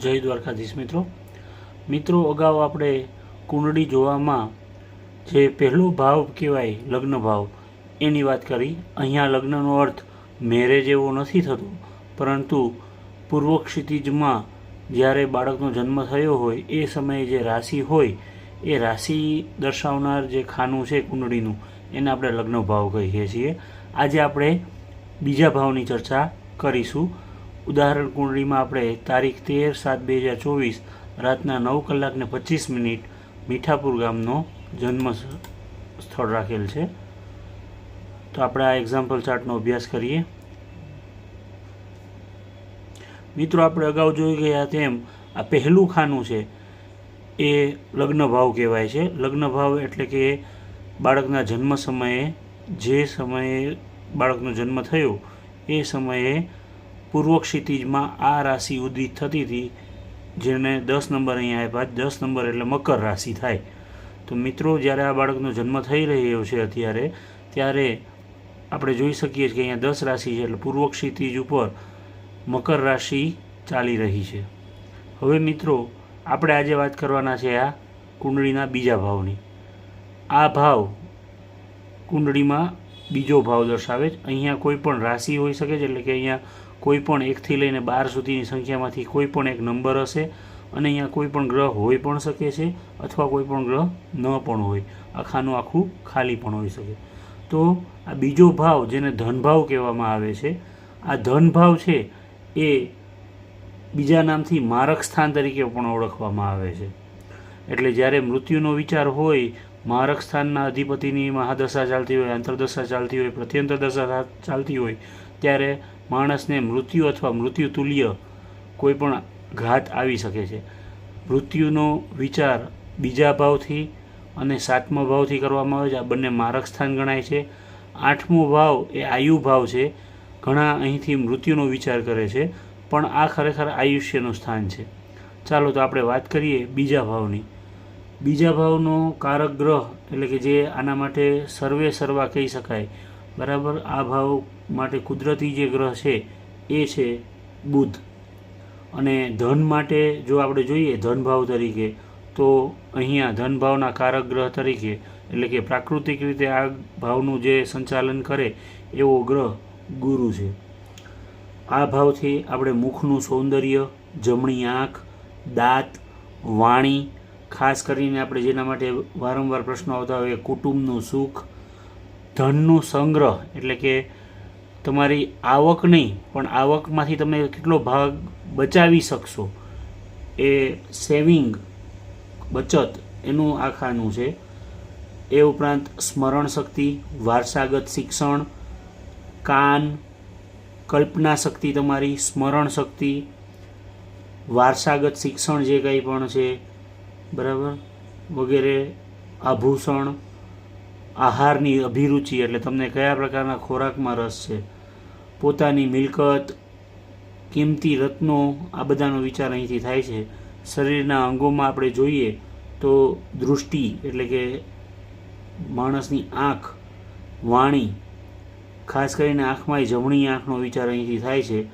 જય દ્વારકાધીશ મિત્રો. મિત્રો, અગાઉ આપણે કુંડળી જોવામાં જે પહેલો ભાવ કહેવાય લગ્ન ભાવ, એની વાત કરી. અહીંયા લગ્નનો અર્થ મેરેજ એવો નથી થતો, પરંતુ પૂર્વ ક્ષિતિજમાં જ્યારે બાળકનો જન્મ થયો હોય, એ સમયે જે રાશિ હોય, એ રાશિ દર્શાવનાર જે ખાનું છે કુંડળીનું, એને આપણે લગ્ન ભાવ કહીએ છીએ. આજે આપણે બીજા ભાવની ચર્ચા કરીશું. ઉદાહરણ કુંડળીમાં આપણે તારીખ તેર સાત બે હજાર ચોવીસ, રાતના નવ કલાકને પચીસ મિનિટ મીઠાપુર ગામનો જન્મ સ્થળ રાખેલ છે. તો આપણે આ એક્ઝામ્પલ ચાર્ટનો અભ્યાસ કરીએ. મિત્રો, આપણે અગાઉ જોઈ ગયા તેમ આ પહેલું ખાનું છે. એ લગ્ન ભાવ કહેવાય છે. લગ્ન ભાવ એટલે કે બાળકના જન્મ સમયે, જે સમયે બાળકનો જન્મ થયો, એ સમયે પૂર્વ ક્ષિતિજમાં આ રાશિ ઉદિત થતી હતી, જેને દસ નંબર અહીંયા આપ્યા. દસ નંબર એટલે મકર રાશિ થાય. તો મિત્રો, જ્યારે આ બાળકનો જન્મ થઈ રહ્યો છે અત્યારે, ત્યારે આપણે જોઈ શકીએ છીએ કે અહીંયા દસ રાશિ છે એટલે પૂર્વ ક્ષિતિજ ઉપર મકર રાશિ ચાલી રહી છે. હવે મિત્રો, આપણે આજે વાત કરવાના છે આ કુંડળીના બીજા ભાવની. આ ભાવ કુંડળીમાં બીજો ભાવ દર્શાવે છે. અહીંયા કોઈ પણ રાશિ હોઈ શકે છે, એટલે કે અહીંયા કોઈ પણ એકથી લઈને બાર સુધીની સંખ્યામાંથી કોઈ પણ એક નંબર હશે અને અહીંયા કોઈ પણ ગ્રહ હોઈ પણ શકે છે અથવા કોઈ પણ ગ્રહ ન પણ હોય. આખાનું આખું ખાલી પણ હોઈ શકે. તો આ બીજો ભાવ જેને ધનભાવ કહેવામાં આવે છે, આ ધનભાવ છે એ બીજા નામથી મારક સ્થાન તરીકે પણ ઓળખવામાં આવે છે. એટલે જ્યારે મૃત્યુનો વિચાર હોય, મારક સ્થાનના અધિપતિની મહાદશા ચાલતી હોય, અંતરદશા ચાલતી હોય પ્રત્યંતર દશા ચાલતી હોય ત્યારે માણસને મૃત્યુ અથવા મૃત્યુ તુલ્ય કોઈ પણ ઘાત આવી શકે છે. મૃત્યુનો વિચાર બીજા ભાવથી અને સાતમા ભાવથી કરવામાં આવે છે. આ બંને મારક સ્થાન ગણાય છે. આઠમો ભાવ એ આયુ ભાવ છે. ઘણા અહીંથી મૃત્યુનો વિચાર કરે છે, પણ આ ખરેખર આયુષ્યનું સ્થાન છે. ચાલો તો આપણે વાત કરીએ બીજા ભાવની. બીજા ભાવનો કારક ગ્રહ એટલે કે જે આના માટે સર્વે સર્વા કહી શકાય બરાબર? આ ભાવ માટે કુદરતી જે ગ્રહ છે, એ છે બુધ. અને ધન માટે જો આપણે જોઈએ ધન ભાવ તરીકે, તો અહીંયા ધન ભાવના કારક ગ્રહ તરીકે, એટલે કે પ્રાકૃતિક રીતે આ ભાવનું જે સંચાલન કરે, એવો ગ્રહ ગુરુ છે. આ ભાવથી આપણે મુખનું સૌંદર્ય, જમણી આંખ, દાંત, વાણી, ખાસ કરીને આપણે જેના માટે વારંવાર પ્રશ્નો આવતા હોય, કુટુંબનું સુખ ધનનું સંગ્રહ, એટલે કે તમારી આવક નહીં, પણ આવકમાંથી તમે કેટલો ભાગ બચાવી શકશો, એ સેવિંગ, બચત, એનું આ ખાનું છે. એ ઉપરાંત સ્મરણ શક્તિ, વારસાગત શિક્ષણ, કાન, કલ્પના શક્તિ તમારી, સ્મરણ શક્તિ, વારસાગત શિક્ષણ જે કંઈ પણ છે, બરાબર, વગેરે, આભૂષણ આહારની અભિરુચિ એટલે તમને કયા પ્રકારના ખોરાકમાં રસ છે? પોતાની મિલકત, કિંમતી રત્નો, આ બધાનો વિચાર અહીંથી થાય છે. શરીરના અંગોમાં આપણે જોઈએ તો દૃષ્ટિ એટલે કે માણસની આંખ, વાણી, ખાસ કરીને આંખમાં જમણી આંખનો વિચાર અહીંથી થાય છે.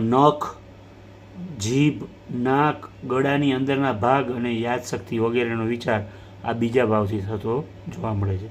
નખ, જીભ, નાક, ગળાની અંદરના ભાગ અને યાદશક્તિ વગેરેનો વિચાર આ બીજા ભાવથી થતો જોવા મળે છે.